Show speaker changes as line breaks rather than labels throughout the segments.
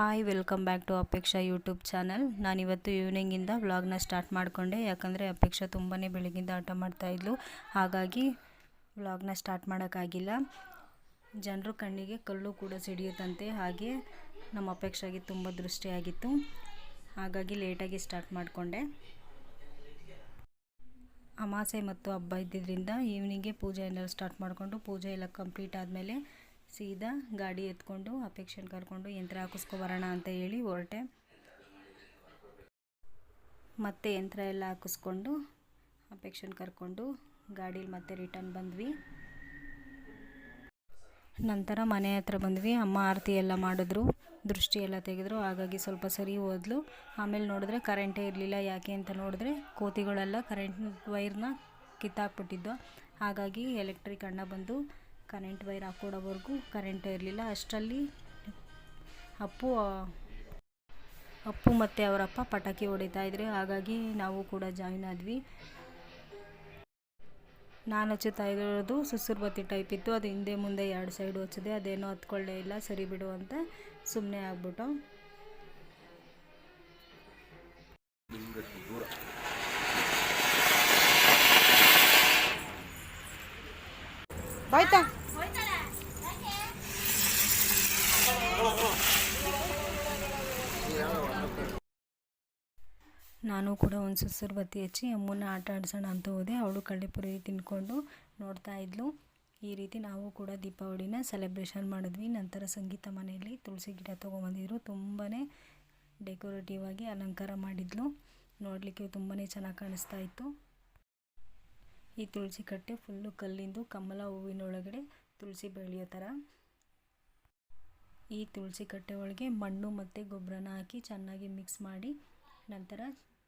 Hi, welcome back to Apeksha YouTube channel. ನಾನಿವತ್ತು ಈವ್ನಿಂಗಿಂದ ವ್ಲಾಗ್ನ ಸ್ಟಾರ್ಟ್ ಮಾಡಿಕೊಂಡೆ. ಯಾಕಂದರೆ ಅಪೇಕ್ಷಾ ತುಂಬಾ ಬೆಳಗಿಂದ ಆಟ ಮಾಡ್ತಾಯಿದ್ಲು ಹಾಗಾಗಿ ವ್ಲಾಗ್ನ ಸ್ಟಾರ್ಟ್ ಮಾಡೋಕ್ಕಾಗಿಲ್ಲ. ಜನರು ಕಣ್ಣಿಗೆ ಕಲ್ಲು ಕೂಡ ಸಿಡಿಯುತ್ತಂತೆ. ಹಾಗೆ ನಮ್ಮ ಅಪೇಕ್ಷೆಗೆ ತುಂಬ ದೃಷ್ಟಿಯಾಗಿತ್ತು. ಹಾಗಾಗಿ ಲೇಟಾಗಿ ಸ್ಟಾರ್ಟ್ ಮಾಡಿಕೊಂಡೆ. ಅಮಾಸೆ ಮತ್ತು ಹಬ್ಬ ಇದ್ದಿದ್ದರಿಂದ ಈವ್ನಿಂಗೇ ಪೂಜೆ ಎಲ್ಲ ಸ್ಟಾರ್ಟ್ ಮಾಡಿಕೊಂಡು ಪೂಜೆ ಎಲ್ಲ ಕಂಪ್ಲೀಟ್ ಆದಮೇಲೆ ಸೀದಾ ಗಾಡಿ ಎತ್ಕೊಂಡು, ಅಪೇಕ್ಷನ್ ಕರ್ಕೊಂಡು ಯಂತ್ರ ಹಾಕಿಸ್ಕೊಬರೋಣ ಅಂತ ಹೇಳಿ ಹೊರಟೆ. ಮತ್ತೆ ಯಂತ್ರ ಎಲ್ಲ ಹಾಕಿಸ್ಕೊಂಡು, ಅಪೇಕ್ಷನ್ ಕರ್ಕೊಂಡು ಗಾಡೀಲಿ ಮತ್ತೆ ರಿಟರ್ನ್ ಬಂದ್ವಿ. ನಂತರ ಮನೆ ಹತ್ರ ಬಂದ್ವಿ. ಅಮ್ಮ ಆರತಿ ಎಲ್ಲ ಮಾಡಿದ್ರು, ದೃಷ್ಟಿ ಎಲ್ಲ ತೆಗೆದ್ರು. ಹಾಗಾಗಿ ಸ್ವಲ್ಪ ಸರಿ ಹೋದ್ಲು. ಆಮೇಲೆ ನೋಡಿದ್ರೆ ಕರೆಂಟೇ ಇರಲಿಲ್ಲ. ಯಾಕೆ ಅಂತ ನೋಡಿದ್ರೆ ಕೋತಿಗಳೆಲ್ಲ ಕರೆಂಟ್ ವೈರ್ನ ಕಿತ್ತಾಕ್ಬಿಟ್ಟಿದ್ದು. ಹಾಗಾಗಿ ಎಲೆಕ್ಟ್ರಿಕ್ ಅಣ್ಣ ಬಂದು ಕರೆಂಟ್ ವೈರ್ ಹಾಕ್ಕೊಡೋವರೆಗೂ ಕರೆಂಟ್ ಇರಲಿಲ್ಲ. ಅಷ್ಟರಲ್ಲಿ ಅಪ್ಪು ಅಪ್ಪು ಮತ್ತು ಅವರಪ್ಪ ಪಟಾಕಿ ಹೊಡಿತಾ ಇದ್ರು. ಹಾಗಾಗಿ ನಾವು ಕೂಡ ಜಾಯಿನ್ ಆದ್ವಿ. ನಾನು ಹಚ್ಚುತ್ತಾ ಇರೋದು ಸುಸುರು ಬತ್ತಿ ಟೈಪ್ ಇತ್ತು. ಅದು ಹಿಂದೆ ಮುಂದೆ ಎರಡು ಸೈಡು ಹಚ್ಚಿದೆ. ಅದೇನೋ ಹತ್ಕೊಳ್ಳೇ ಇಲ್ಲ. ಸರಿ ಬಿಡು ಅಂತ ಸುಮ್ಮನೆ ಆಗ್ಬಿಟ್ಟು.
ಬಾಯ್ತಾ?
ನಾನು ಕೂಡ ಒಂದು ಸುಸುರು ಬತ್ತಿ ಹಚ್ಚಿ ಅಮ್ಮನ ಆಟ ಆಡಿಸೋಣ ಅಂತ ಹೋದೆ. ಅವಳು ಕಳ್ಳೆಪುರಿ ತಿನ್ಕೊಂಡು ನೋಡ್ತಾ ಇದ್ಲು. ಈ ರೀತಿ ನಾವು ಕೂಡ ದೀಪಾವಳಿನ ಸೆಲೆಬ್ರೇಷನ್ ಮಾಡಿದ್ವಿ. ನಂತರ ಸಂಗೀತ ಮನೆಯಲ್ಲಿ ತುಳಸಿ ಗಿಡ ತೊಗೊಂಬಂದಿದ್ರು. ತುಂಬಾ ಡೆಕೋರೇಟಿವ್ ಆಗಿ ಅಲಂಕಾರ ಮಾಡಿದ್ಲು. ನೋಡಲಿಕ್ಕೆ ತುಂಬಾ ಚೆನ್ನಾಗಿ ಕಾಣಿಸ್ತಾ ಇತ್ತು. ಈ ತುಳಸಿ ಕಟ್ಟೆ ಫುಲ್ಲು ಕಲ್ಲಿಂದು ಕಮಲ ಹೂವಿನೊಳಗಡೆ ತುಳಸಿ ಬೆಳೆಯೋ ಥರ ಈ ತುಳಸಿ ಕಟ್ಟೆ ಒಳಗೆ ಮಣ್ಣು ಮತ್ತು ಗೊಬ್ಬರನ ಹಾಕಿ ಚೆನ್ನಾಗಿ ಮಿಕ್ಸ್ ಮಾಡಿ ನಂತರ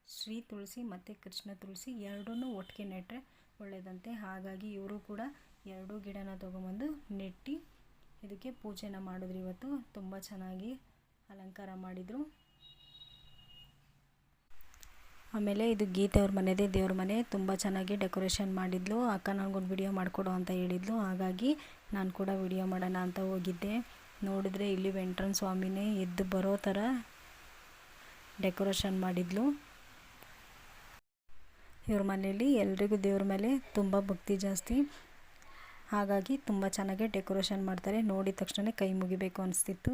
ಶ್ರೀ ತುಳಸಿ ಮತ್ತು ಕೃಷ್ಣ ತುಳಸಿ ಎರಡೂ ಒಟ್ಟಿಗೆ ನೆಟ್ಟರೆ ಒಳ್ಳೆಯದಂತೆ ಹಾಗಾಗಿ ಇವರು ಕೂಡ ಎರಡೂ ಗಿಡನ ತೊಗೊಂಬಂದು ನೆಟ್ಟು ಇದಕ್ಕೆ ಪೂಜೆನ ಮಾಡಿದ್ರು ಇವತ್ತು. ತುಂಬ ಚೆನ್ನಾಗಿ ಅಲಂಕಾರ ಮಾಡಿದರು. ಆಮೇಲೆ ಇದು ಗೀತೆಯವ್ರ ಮನೆದೇ, ದೇವ್ರ ಮನೆ. ತುಂಬ ಚೆನ್ನಾಗಿ ಡೆಕೋರೇಷನ್ ಮಾಡಿದ್ಲು. ಅಕ್ಕ ನನಗೊಂದು ವಿಡಿಯೋ ಮಾಡಿಕೊಡು ಅಂತ ಹೇಳಿದ್ಲು. ಹಾಗಾಗಿ ನಾನು ಕೂಡ ವಿಡಿಯೋ ಮಾಡೋಣ ಅಂತ ಹೋಗಿದ್ದೆ. ನೋಡಿದ್ರೆ ಇಲ್ಲಿ ವೆಂಟ್ರನ್ ಸ್ವಾಮಿನೇ ಎದ್ದು ಬರೋ ಥರ ಡೆಕೋರೇಷನ್ ಮಾಡಿದ್ಲು. ಇವ್ರ ಮನೆಯಲ್ಲಿ ಎಲ್ರಿಗೂ ದೇವ್ರ ಮೇಲೆ ತುಂಬ ಭಕ್ತಿ ಜಾಸ್ತಿ. ಹಾಗಾಗಿ ತುಂಬ ಚೆನ್ನಾಗಿ ಡೆಕೋರೇಷನ್ ಮಾಡ್ತಾರೆ. ನೋಡಿದ ತಕ್ಷಣ ಕೈ ಮುಗಿಬೇಕು ಅನಿಸ್ತಿತ್ತು.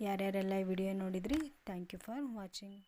ಯಾರ್ಯಾರೆಲ್ಲ ಈ ವಿಡಿಯೋ ನೋಡಿದ್ರಿ ಥ್ಯಾಂಕ್ ಯು ಫಾರ್ ವಾಚಿಂಗ್